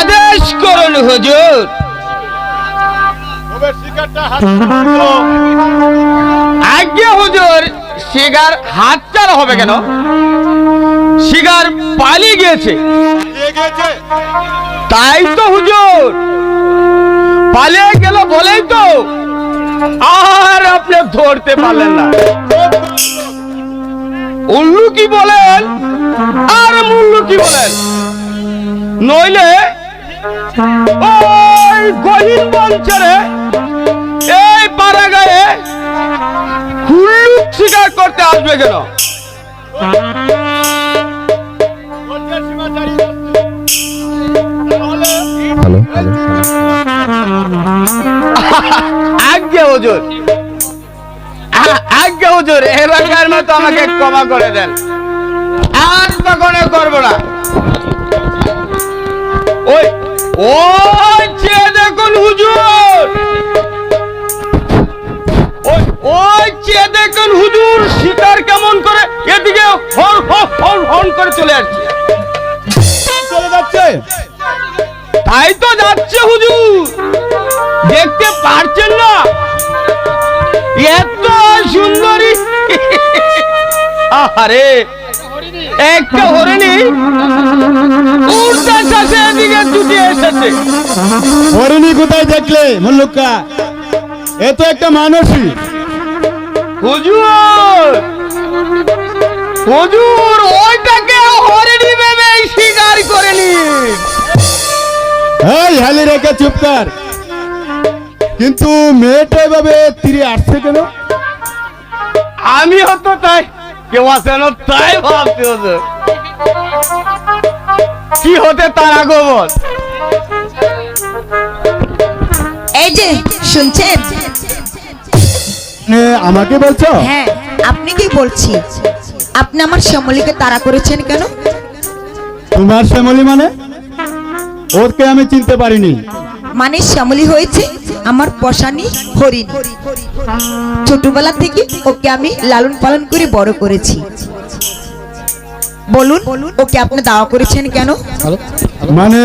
আদেশ করুন হুজুর। আজ্ঞে হুজুর শিগার হাত চালা হবে কেন? শিগার পালিয়ে গিয়েছে। তাই তো হুজুর। পালিয়ে গেল বলেই তো। আর আপনি ধরতে পারলেন না। উল্লু কি বলেন? আর মুল্লু কি বলেন? নইলে ওই গহীন এই পাড়া গায়ে হুল্লুক শিকার করতে আসবে কেন? Hello hello. আজ্ঞে হুজুর। আজ্ঞে হুজুর এবারকার মতো আমাকে ক্ষমা করে দেন। আর কখনো করব না। ওই চেয়ে দেখুন হুজুর। ওই ওই চেয়ে দেখুন হুজুর শিকার কেমন করে এদিকে হন হন হন করে চলে আসছে। চলে যাচ্ছে? তাই তো যাচ্ছে হুজুর। দেখতে পারছেন না? এত সুন্দরী। আরে একটা হরিণী। উড়তে এসেছে এদিকে ছুটে এসেছে। হরিণী কোথায় দেখলে মল্লুকা? এ তো একটা মানুষই হুজুর হুজুর ওইটাকে হরিণী ভেবে শিকার করে নিন। এই হালি রেখে চুপ কর। কিন্তু মেয়েটা এভাবে তীরে আসছে কেন? আমি হতো তাই। কেউ আছে না তাই ভাবতে হতো কি হতে তার আগমন? এই যে শুনছেন? আমাকে বলছো? হ্যাঁ আপনি কি বলছি? আপনি আমার শ্যামলীকে তাড়া করেছেন কেন? তোমার শ্যামলি মানে? ওকে আমি চিনতে পারিনি। মানে শ্যামলী হয়েছে আমার পশানি হরিণ। ছোটবেলা থেকে ওকে আমি লালন পালন করে বড় করেছি। বলুন ওকে আপনি দাওয়া করেছেন কেন? মানে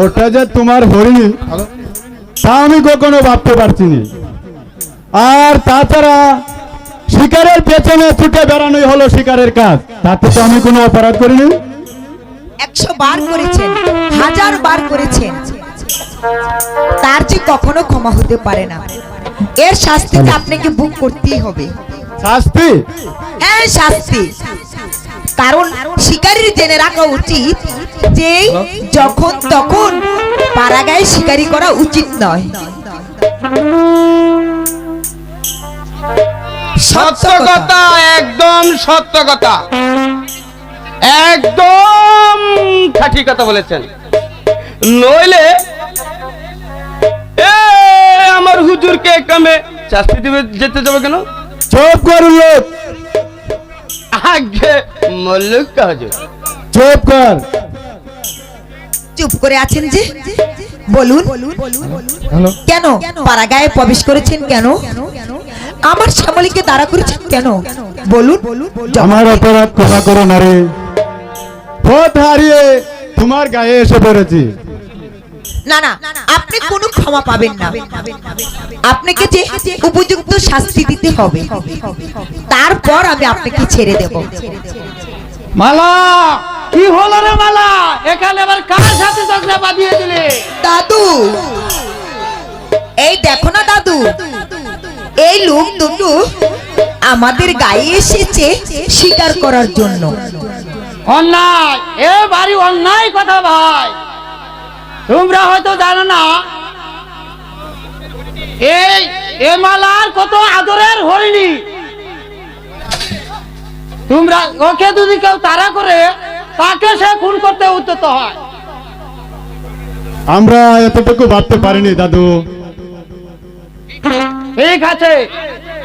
ওটা যে তোমার হরিণী তা আমি কখনো ভাবতে পারছি না আর তাছাড়া শিকারের পেছনে ছুটে বেড়ানোই হলো শিকারের কাজ। তাতে তো আমি কোনো অপরাধ করিনি। একশো বার করেছেন হাজার বার করেছেন। তার যে কখনো ক্ষমা হতে পারে না। এর শাস্তিকে আপনাকে বুক করতেই হবে। শাস্তি? হ্যাঁ শাস্তি। কারণ শিকারীর জেনে রাখা উচিত যে যখন তখন পাড়াগায় শিকারি করা উচিত নয়। সত্য কথা। একদম সত্য কথা। একদম খাঁটি কথা বলেছেন। নইলে আমার হুজুরকে কামে? শাস্তি দিবে যেতে যাবে কেন? চুপ করুন লোক। আগে মল্লুক হুজুর। চুপ কর। চুপ করে আছেন যে? বলুন। কেন? পাড়াগায়ে প্রবেশ করেছেন কেন? আমার শ্যামলীকে দাঁড়া করেছেন কেন? বলুন। আমার অপরাধ ক্ষমা করো না রে পথ হারিয়ে তোমার গায়ে এসে পড়েছি। না না আপনি কোনো ক্ষমা পাবেন না। আপনাকে যে উপযুক্ত শাস্তি দিতে হবে তারপর আমি আপনাকে ছেড়ে দেব। মালা কি হলো রে মালা? এখানে আবার কার সাথে ঝগড়া বাঁধিয়ে দিলে? দাদু এই দেখো না দাদু এই লোক দুটো আমাদের গায়ে এসেছে শিকার করার জন্য। অন্যায় এ বাড়ি অন্যায় কথা ভাই। তোমরা হয়তো জানো না এই মালার কত আদরের হরিণী। তোমরা ওকে যদি কেউ তাড়া করে তাকে সে খুন করতে উদ্যত হয়। আমরা এতটুকু ভাবতে পারিনি দাদু। ঠিক আছে।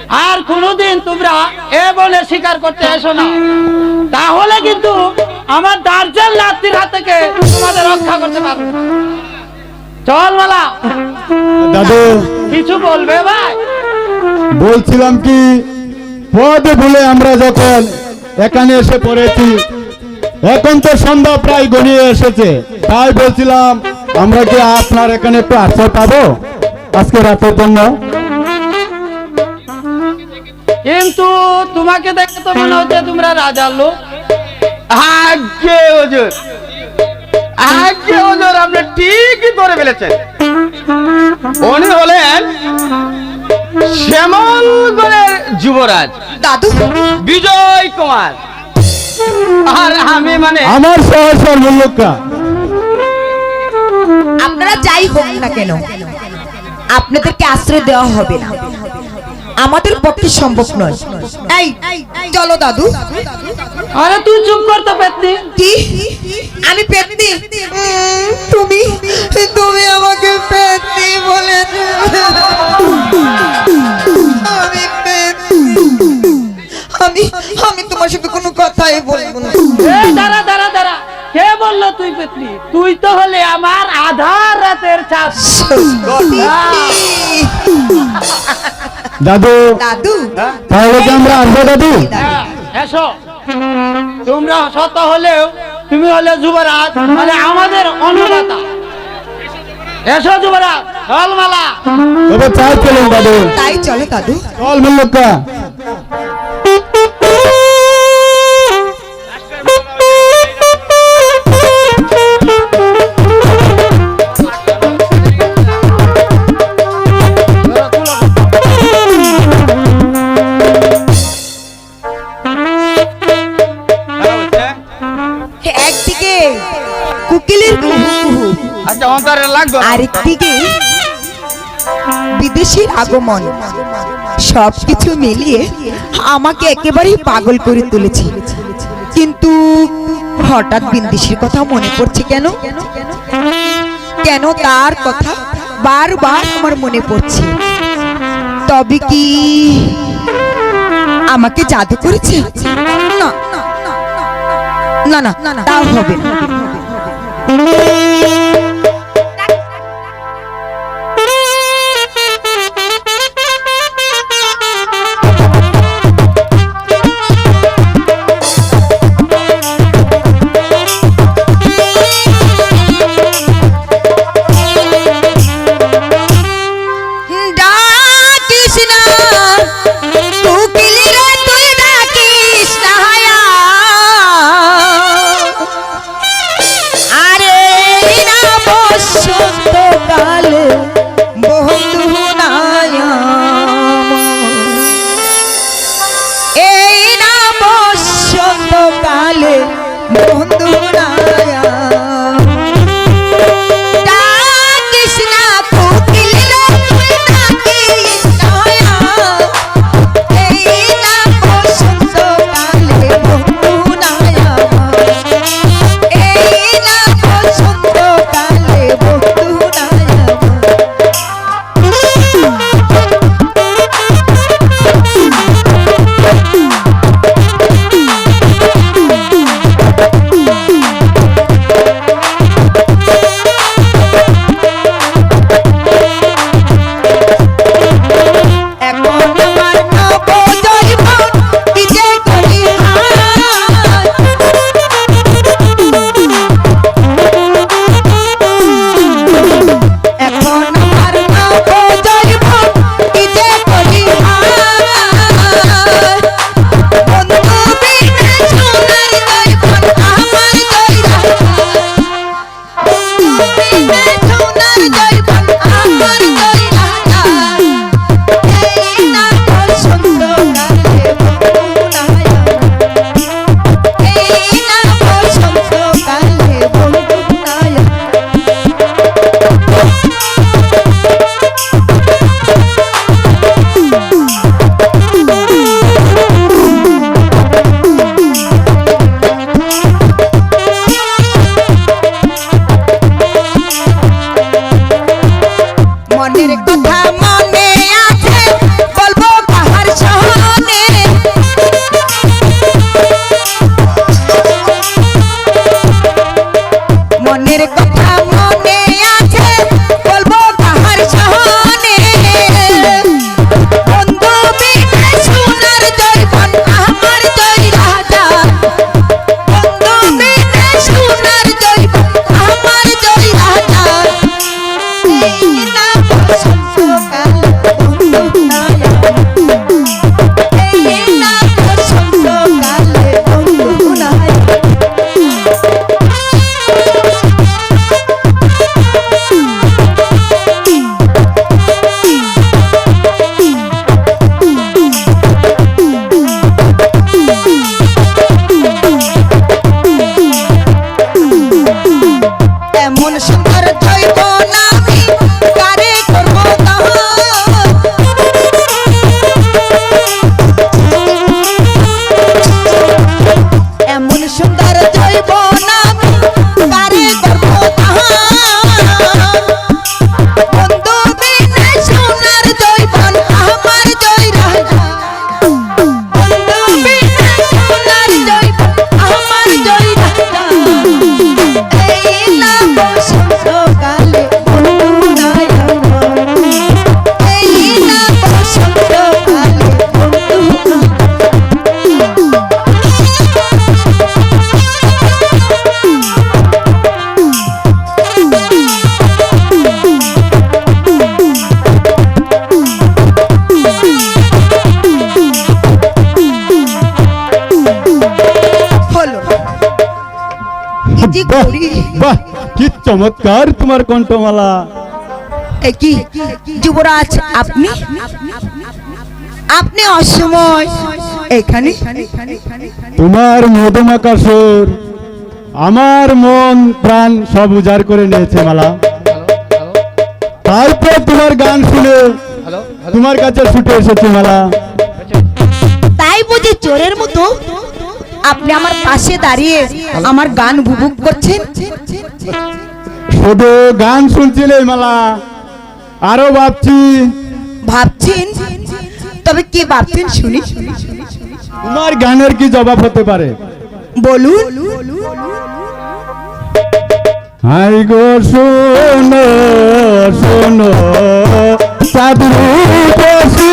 আর কোনোদিন তোমরা এ বলে স্বীকার করতে এসো না। তাহলে কিন্তু আমার দার্জেল লাত্তির হাত থেকে তোমাদের রক্ষা করতে পারব। না। চল মালা। দাদু। কিছু বলবে ভাই? বলছিলাম কি পদ ভুলে আমরা যখন এখানে এসে পড়েছি এখন তো সন্ধ্যা প্রায় গড়িয়ে এসেছে। তাই বলছিলাম আমরা কি আপনার এখানে একটু আশ্রয় পাবো? আজকে রাতের জন্য। কিন্তু তোমাকে দেখে তো মনে হচ্ছে তোমরা রাজার লোক। আজ্ঞে হুজুর। আজ্ঞে হুজুর আপনি ঠিকই করে ফেলেছেন। উনি হলেন শ্যামলগড়ের যুবরাজ দাদু। বিজয় কুমার। আর আমি মানে আমার সহসর মূল্যকা। আপনারা যাই হোক না কেন আপনাদেরকে আশ্রয় দেওয়া হবে না। আমাদের পক্ষে সম্ভব নয়। এই চলো দাদু। আরে তুই চুপ করতে পেতনি। কি? আমি পেতনি? তুমি? তুমি আমাকে পেতনি বলেছ আমি আমি আমি তোমার সাথে কোনো কথাই বলব না। এই দাঁড়া দাঁড়া দাঁড়া। কে বলল তুই পেতনি তুই তো হলে আমার আধার রাতের চাষ দাদু দাদু। তাহলে কি আমরা আসব দাদু? হ্যাঁ, এসো। তোমরা শত হলেও তুমি হলে যুবরাজ মানে আমাদের অন্নদাতা। এসো যুবরাজ হলমালা তবে চাই চলুন দাদু। তাই চলো দাদু। চল মূল্যকা আরেকদিকে বিদেশির আগমন। সবকিছু মিলিয়ে আমাকে একেবারেই পাগল করে তুলেছে। কিন্তু হঠাৎ বিন্দিসির কথা মনে পড়ছে কেন? কেন তার কথা বারবার আমার মনে পড়ছে? তবে কি আমাকে জাদু করেছে? না। না না। তাও হবে না। Nerek Bata চমৎকার তোমার কণ্ঠমালা। কি? যুবরাজ আপনি? আপনি অসময়। এখানে? তোমার মধুমাকা সুর আমার মন প্রাণ সব উজাড় করে নিয়েছে মালা। তারপর তোমার গান শুনে তোমার কাছে ছুটে এসেছি মালা। তাই বুঝি চোরের মতো আপনি আমার পাশে দাঁড়িয়ে আমার গান বুবুক করছেন? শুধু গান শুনছিলে মালা? আরও ভাবছি। ভাবছেন? তবে কি ভাবছেন শুনি। তোমার গানের কি জবাব হতে পারে? বলুন। হাই গো শোনো শোনো। সাধু বসি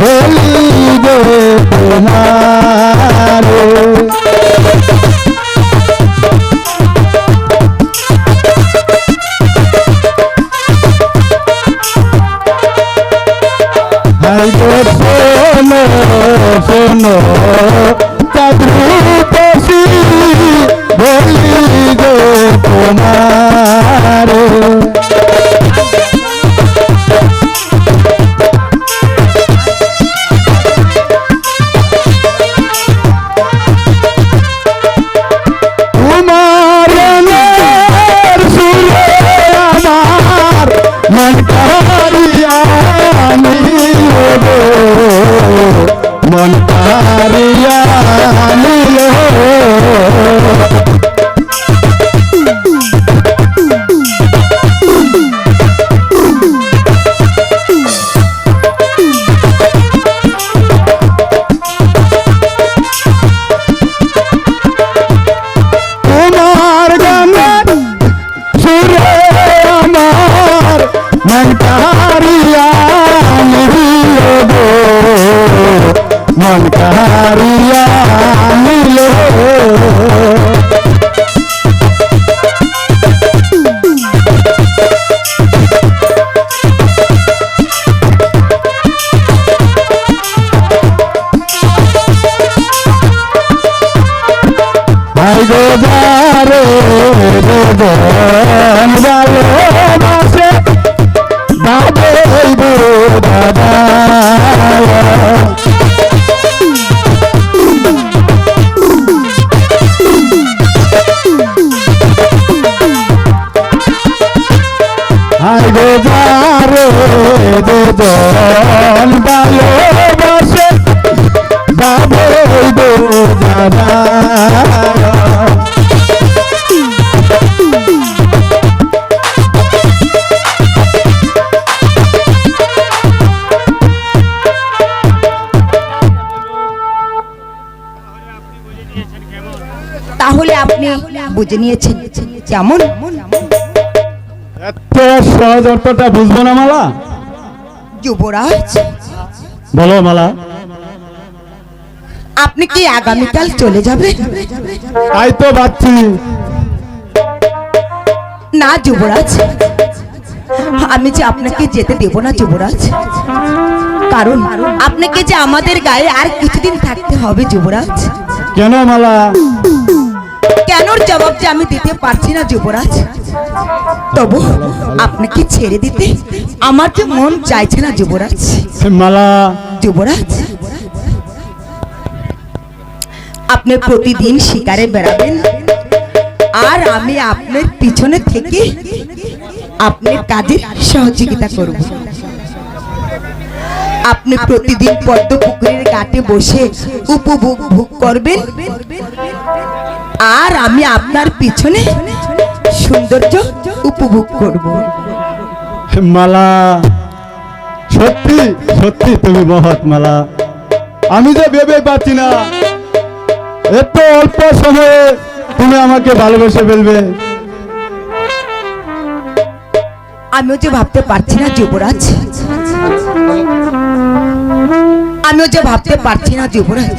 বলি গো তোমার শোনো মন কারিয়া আপনি বুঝে নিয়েছেন? কেমন? এত সহজ অর্থটা বুঝব না মালা। যুবরাজ। বলো মালা। আপনি কি আগামীকাল চলে যাবেন? তাই তো ভাবছি। না যুবরাজ। আমি যে আপনাকে যেতে দেব না যুবরাজ। কারণ আপনাকে যে আমাদের গায়ে আর কিছুদিন থাকতে হবে যুবরাজ। কেন মালা? কেনর জবাব যে আমি দিতে পারছি না যুবরাজ তবু আপনাকে ছেড়ে দিতে আমার যে মন চাইছে না যুবরাজ। মালা। যুবরাজ আপনি প্রতিদিন শিকারে বেড়াবেন আর আমি আপনার পিছনে থেকে আপনার কাজে সহযোগিতা করব। আপনি প্রতিদিন পদ্ম পুকুরের ঘাটে বসে উপভোগ ভোগ করবেন আর আমি আপনার পিছনে সৌন্দর্য উপভোগ করব। মালা সত্যি সত্যি তুমি মহৎ মালা। আমি যে ভেবে পাচ্ছি না এত অল্প সময়ে তুমি আমাকে ভালোবেসে ফেলবে। আমিও যে ভাবতে পারছি না যুবরাজ। আমিও যে ভাবতে পারছি না যুবরাজ।